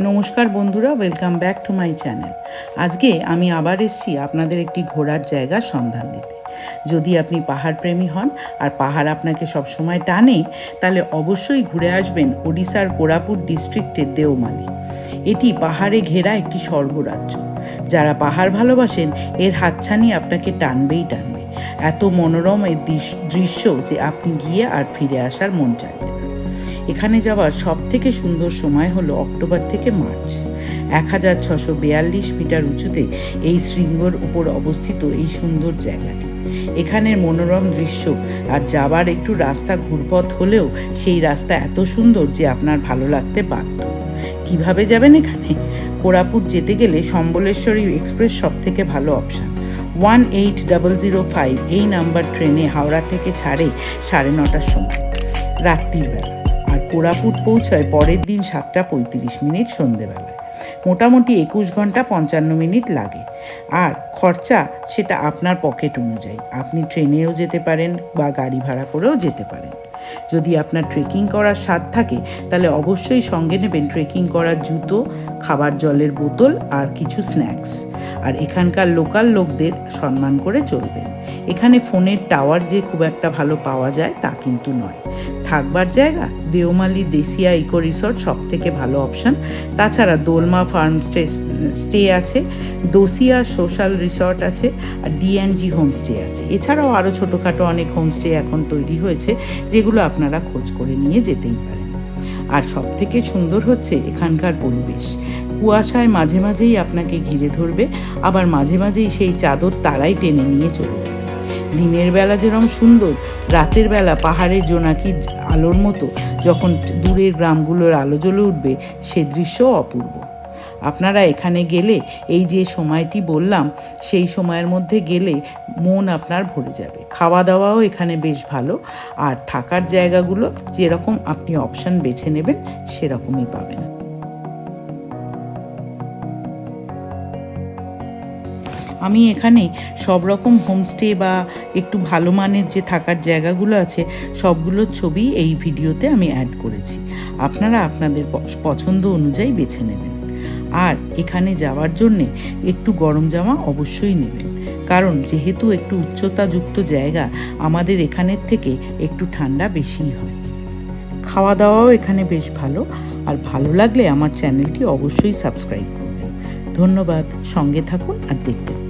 নমস্কার বন্ধুরা welcome back to my channel আজকে আমি আবার এসেছি আপনাদের একটি ঘোরার জায়গার সন্ধান দিতে। যদি আপনি পাহাড় প্রেমী হন আর পাহাড় আপনাকে সবসময় টানে, তাহলে অবশ্যই ঘুরে আসবেন ওড়িশার কোরাপুট ডিস্ট্রিক্টের দেওমালি। এটি পাহাড়ে ঘেরা একটি স্বর্গরাজ্য। যারা পাহাড় ভালোবাসেন, এর হাতছানি আপনাকে টানবেই টানবে। এত মনোরম এর দৃশ- দৃশ্য যে আপনি গিয়ে আর ফিরে আসার মন চাইবে না। এখানে যাওয়ার সব থেকে সুন্দর সময় হলো অক্টোবর থেকে মার্চ। এক হাজার ছশো বিয়াল্লিশ মিটার উঁচুতে এই শৃঙ্গর উপর অবস্থিত এই সুন্দর জায়গাটি। এখানের মনোরম দৃশ্য আর যাবার একটু রাস্তা ঘুরপথ হলেও সেই রাস্তা এত সুন্দর যে আপনার ভালো লাগতে বাধ্য। কীভাবে যাবেন এখানে? কোরাপুট যেতে গেলে সম্বলেশ্বরী এক্সপ্রেস সব থেকে ভালো option. One eight double zero five এই নাম্বার ট্রেনে হাওড়া থেকে ছাড়ে সাড়ে নটার সময়। রাত্রির বেলা। কোরাপুট পৌঁছায় পরের দিন সাতটা পঁয়ত্রিশ মিনিট সন্ধেবেলায়। মোটামুটি একুশ ঘণ্টা পঞ্চান্ন মিনিট লাগে। আর খরচা সেটা আপনার পকেট অনুযায়ী। আপনি ট্রেনেও যেতে পারেন বা গাড়ি ভাড়া করেও যেতে পারেন। যদি আপনার ট্রেকিং করার স্বাদ থাকে, তাহলে অবশ্যই সঙ্গে নেবেন ট্রেকিং করার জুতো, খাবার জলের বোতল আর কিছু স্ন্যাক্স আর এখানকার লোকাল লোকদের সম্মান করে চলবেন। এখানে ফোনের টাওয়ার যে খুব একটা ভালো পাওয়া যায় তা কিন্তু নয়। থাকবার জায়গা? দেওমালি দেশিয়া ইকো রিসর্ট সব থেকে ভালো অপশন তাছাড়া দোলমা ফার্ম স্টে স্টে আছে, দোসিয়া সোশ্যাল রিসর্ট আছে, আর ডিএনজি হোমস্টে আছে। এছাড়াও আরও ছোটোখাটো অনেক হোমস্টে এখন তৈরি হয়েছে, যেগুলো আপনারা খোঁজ করে নিয়ে যেতেই পারেন। আর সব থেকে সুন্দর হচ্ছে এখানকার পরিবেশ। কুয়াশায় মাঝে মাঝেই আপনাকে ঘিরে ধরবে, আবার মাঝে মাঝেই সেই চাদর তারাই টেনে নিয়ে চলে যাবে। দিনের বেলা যেরকম সুন্দর, রাতের বেলা পাহাড়ের জোনাকির আলোর মতো যখন দূরের গ্রামগুলোর আলো জ্বলে উঠবে, সে দৃশ্যও অপূর্ব। আপনারা এখানে গেলে এই যে সময়টি বললাম, সেই সময়ের মধ্যে গেলে মন আপনার ভরে যাবে। খাওয়া দাওয়াও এখানে বেশ ভালো, আর থাকার জায়গাগুলো যেরকম আপনি অপশান বেছে নেবেন, সেরকমই পাবেন। আমি এখানে সব রকম হোমস্টে বা একটু ভালো মানের যে থাকার জায়গাগুলো আছে, সবগুলোর ছবি এই ভিডিওতে আমি অ্যাড করেছি। আপনারা আপনাদের পছন্দ অনুযায়ী বেছে নেবেন। আর এখানে যাওয়ার জন্যে একটু গরম জামা অবশ্যই নেবেন। কারণ যেহেতু একটু উচ্চতাযুক্ত জায়গা, আমাদের এখানের থেকে একটু ঠান্ডা বেশিই হয়। খাওয়া দাওয়াও এখানে বেশ ভালো। আর ভালো লাগলে আমার চ্যানেলটি অবশ্যই সাবস্ক্রাইব করবেন। ধন্যবাদ। সঙ্গে থাকুন আর দেখতে।